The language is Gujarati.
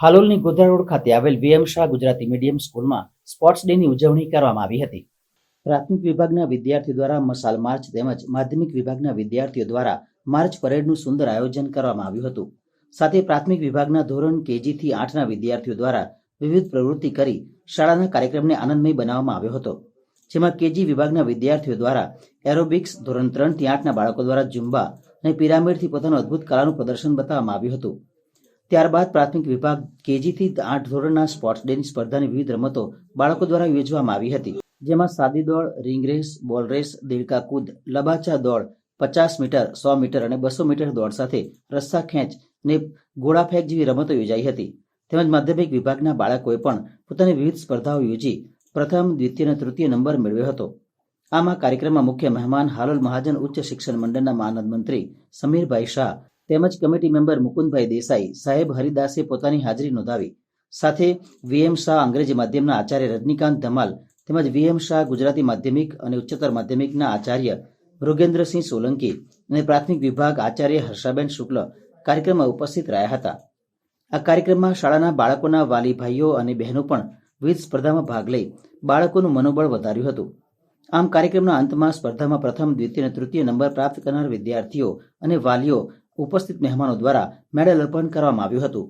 હાલોલની ગોધરા રોડ ખાતે આવેલ વીએમ શાહ ગુજરાતી મીડિયમ સ્કૂલમાં સ્પોર્ટ્સ ડેની ઉજવણી કરવામાં આવી હતી. પ્રાથમિક વિભાગના વિદ્યાર્થીઓ દ્વારા મશાલ માર્ચ તેમજ માધ્યમિક વિભાગના વિદ્યાર્થીઓ દ્વારા માર્ચ પરેડનું સુંદર આયોજન કરવામાં આવ્યું હતું. સાથે પ્રાથમિક વિભાગના ધોરણ કેજીથી આઠના વિદ્યાર્થીઓ દ્વારા વિવિધ પ્રવૃત્તિ કરી શાળાના કાર્યક્રમને આનંદમય બનાવવામાં આવ્યો હતો. જેમાં કેજી વિભાગના વિદ્યાર્થીઓ દ્વારા એરોબિક્સ ધોરણ ત્રણથી આઠના બાળકો દ્વારા ઝુંબા અને પિરામિડથી પોતાનું અદ્ભુત કલાનું પ્રદર્શન બતાવવામાં આવ્યું હતું. ત્યારબાદ પ્રાથમિક વિભાગ કેજીથી આઠ ધોરણના સ્પોર્ટ્સ ડેની સ્પર્ધાની વિવિધ રમતો બાળકો દ્વારા યોજવામાં આવી હતી. જેમાં સાદી દોડ, રિંગ રેસ, બોલ રેસ દેડકા કૂદ, લબાચા દોડ, પચાસ મીટર, સો મીટર અને બસો મીટર દોડ સાથે રસ્સા ખેંચ ને ગોળા ફેંક જેવી રમતો યોજાઈ હતી. તેમજ માધ્યમિક વિભાગના બાળકોએ પણ પોતાની વિવિધ સ્પર્ધાઓ યોજી પ્રથમ, દ્વિતીય અને તૃતીય નંબર મેળવ્યો હતો. આમાં કાર્યક્રમમાં મુખ્ય મહેમાન હાલોલ મહાજન ઉચ્ચ શિક્ષણ મંડળના માનદ મંત્રી સમીરભાઈ શાહ તેમજ કમિટી મેમ્બર મુકુંદભાઈ દેસાઈ સાહેબ હરિદાસે પોતાની હાજરી નોંધાવી. સાથે વીએમ શાહ અંગ્રેજી માધ્યમના આચાર્ય રજનીકાંત ધમાલ તેમજ વીએમ શાહ ગુજરાતી માધ્યમિક અને ઉચ્ચતર માધ્યમિકના આચાર્ય મૃગેન્દ્રસિંહ સોલંકી અને પ્રાથમિક વિભાગ આચાર્ય હર્ષાબેન શુક્લ કાર્યક્રમમાં ઉપસ્થિત રહ્યા હતા. આ કાર્યક્રમમાં શાળાના બાળકોના વાલી ભાઈઓ અને બહેનો પણ વિવિધ સ્પર્ધામાં ભાગ લઈ બાળકોનું મનોબળ વધાર્યું હતું. આમ કાર્યક્રમના અંતમાં સ્પર્ધામાં પ્રથમ, દ્વિતીય અને તૃતીય નંબર પ્રાપ્ત કરનાર વિદ્યાર્થીઓ અને વાલીઓ ઉપસ્થિત મહેમાનો દ્વારા મેડલ અર્પણ કરવામાં આવ્યું હતું.